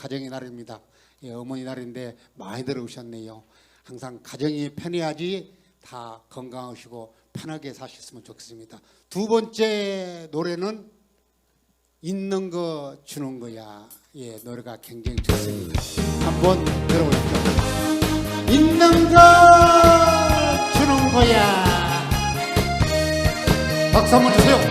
가정의 날입니다. 예, 어머니 날인데 많이들 오셨네요. 항상 가정이 편해야지 다 건강하시고 편하게 사셨으면 좋겠습니다. 두 번째 노래는 있는 거 주는 거야. 예, 노래가 굉장히 좋습니다. 한번 들어보시죠. 있는 거 주는 거야. 박수 한번 주세요.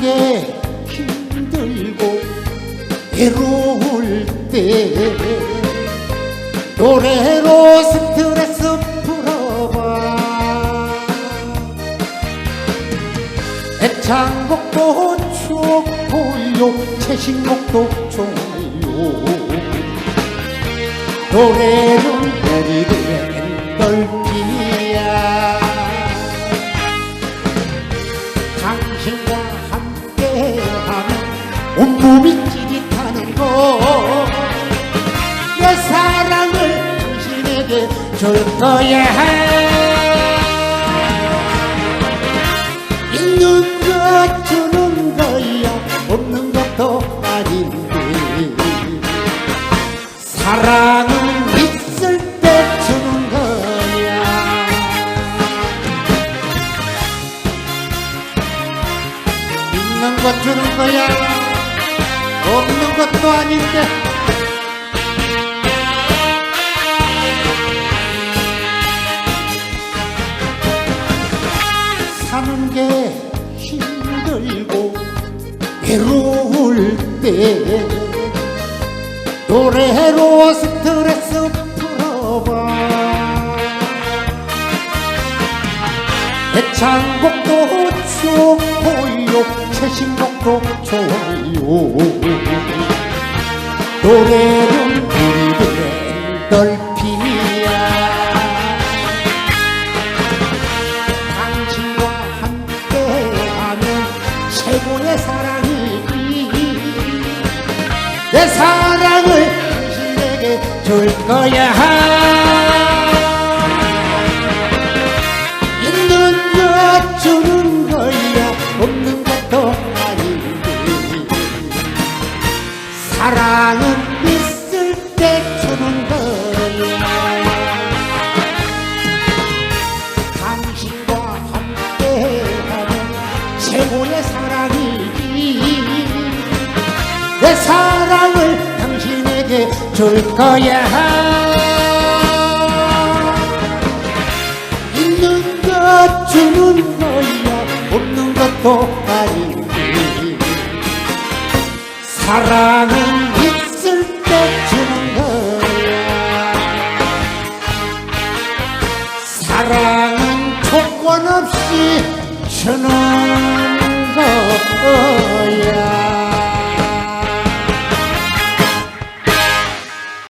게 힘들고 외로울 때 노래로 스트레스 풀어봐. 애창곡도 좋고요 채식곡도 좋아요 노래는 우리들의 널기야. 당신과 온몸이 찌릿하는 거 내 사랑을 당신에게 줄 거야. 있는 것 주는 거야 없는 것도 아닌데. 사랑은 있을 때 주는 거야. 있는 것 주는 거야 아닌데. 사는 게 힘들고 외로울 때 노래로 스트레스 풀어봐. 애창곡도 좋고요 채식곡도 좋아요 노래는 우리들의 넓히야. 당신과 함께하면 최고의 사랑이 내 사랑을 당신에게 줄 거야. 있는 것 주는 사랑은 있을 때 주는 거야 당신과 함께하면 최고의 사랑이지 내 사랑을 당신에게 줄 거야. 있는 것 주는 거야. 없는 것도 아닌데 사랑은 있을 때 주는 거야. 사랑은 조건 없이 주는